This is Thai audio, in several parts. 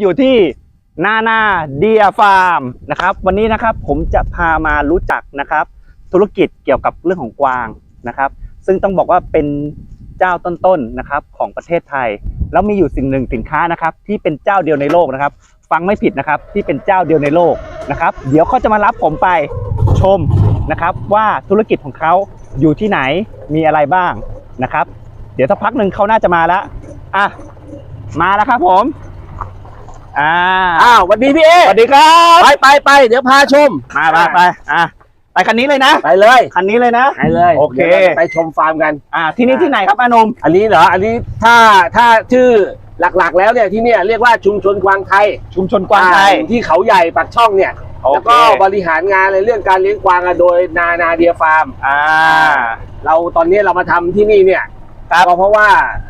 อยู่ที่นานาเดียฟาร์มนะครับ วันนี้นะครับผมจะพามารู้จักนะครับ ธุรกิจเกี่ยวกับเรื่องของกวางนะครับ ซึ่งต้องบอกว่าเป็นเจ้าต้นๆนนะครับของประเทศไทย แล้วมีอยู่สิ่งหนึ่งสินค้านะครับ ที่เป็นเจ้าเดียวในโลกนะครับ ฟังไม่ผิดนะครับที่เป็นเจ้าเดียวในโลกนะครับ เดี๋ยวเขาจะมารับผมไปชมนะครับ ว่าธุรกิจของเขาอยู่ที่ไหนมีอะไรบ้างนะครับ เดี๋ยวสักพักหนึ่งเขาน่าจะมาแล้วอะมาแล้วครับผม อ่าอ้าวสวัสดีพี่เอสวัสดีครับไปไปไปเดี๋ยวพาชมมาไปไปอะไปคันนี้เลยนะ ไปเลย คันนี้เลยนะไปเลยโอเคดี๋ยวราจะไปชมฟาร์มกันอ่าที่นี่ที่ไหนครับอานุมอันนี้เหรออันนี้ถ้าถ้าชื่อหลักๆ แล้วเนี่ยที่เนี่ยเรียกว่าชุมชนกวางไทยชุมชนกวางไทยอ่ที่เขาใหญ่ปากช่องเนี่ยโอเคแล้วก็บริหารงานในเรื่องการเลี้ยงกวางอะโดยนานาเดียฟาร์มอ่าเราตอนนี้เรามาทำที่นี่เนี่ยครับก็เพราะว่า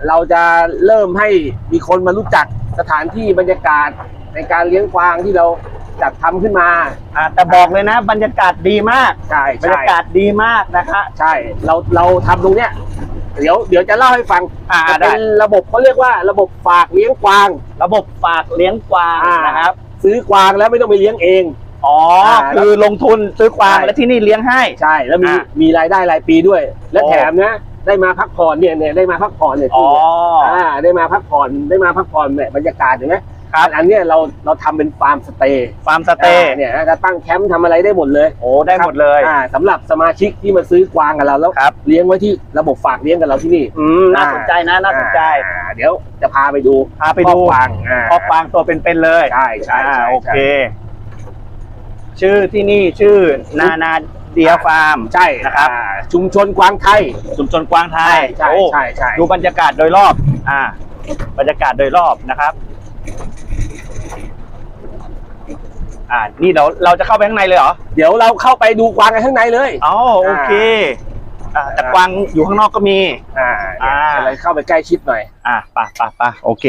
เราจะเริ่มให้มีคนมารู้จัก สถานที่บรรยากาศในการเลี้ยงกวางที่เราจัดทำขึ้นมา อ่าแต่บอกเลยนะ บรรยากาศดีมาก ใช่บรรใช่ยากาศดีมากนะคะใช่เราเราทำตรงเนี้ยเดี๋ยวเดี๋ยวจะเล่าให้ฟังอ่าจะได้เป็นระบบเขาเรียกว่าระบบฝากเลี้ยงกวาง ระบบฝากเลี้ยงกวางอ่าน นะครับ ซื้อกวางแล้วไม่ต้องไปเลี้ยงเอง อ๋อ อ่าคือลงทุนซื้อกวางใช่ แล้วที่นี่เลี้ยงให้ ใช่แล้วมีอ่ามีรายได้รายปีด้วย และโอ้ แถมนะ ได้มาพักผ่อนเนี่ยเนี่ยได้มาพักผ่อนเนี่ยอ๋ออ่าได้มาพักผ่อนได้มาพักผ่อนเนี่ยบรรยากาศเห็นไหมครับ อันเนี้ยเราเราทำเป็นฟาร์มสเตย์ฟาร์มสเตย์อ่าเนี่ยจะตั้งแคมป์ทำอะไรได้หมดเลย โอ้ได้หมดเลย อ่าสำหรับสมาชิกที่มาซื้อกวางกับเราแล้ว ครับ เลี้ยงไว้ที่ระบบฝากเลี้ยงกับเราที่นี่อืมน่าสนใจนะน่าสนใจอ่าเดี๋ยวจะพาไปดูพาไปดูพ่อกวางอ่าพอกวางตัวเป็นๆเลยใช่ใช่อ่าใช่โอเค ชื่อที่นี่ชื่อนานา เดียฟาร์มใช่นะครับอ่าชุมชนกวางไทย ชุมชนกวางไทยใช่โอ้ใช่ใช่ ดูบรรยากาศโดยรอบ อ่า บรรยากาศโดยรอบนะครับ อ่า นี่เราเราจะเข้าไปข้างในเลยเหรอเดี๋ยวเราเข้าไปดูกวางกันข้างในเลย อ๋อโอเค อ่าแต่กวางอยู่ข้างนอกก็มี อ่าอ่าอะไรเข้าไปใกล้ชิดหน่อย อ่าปะปะปะโอเค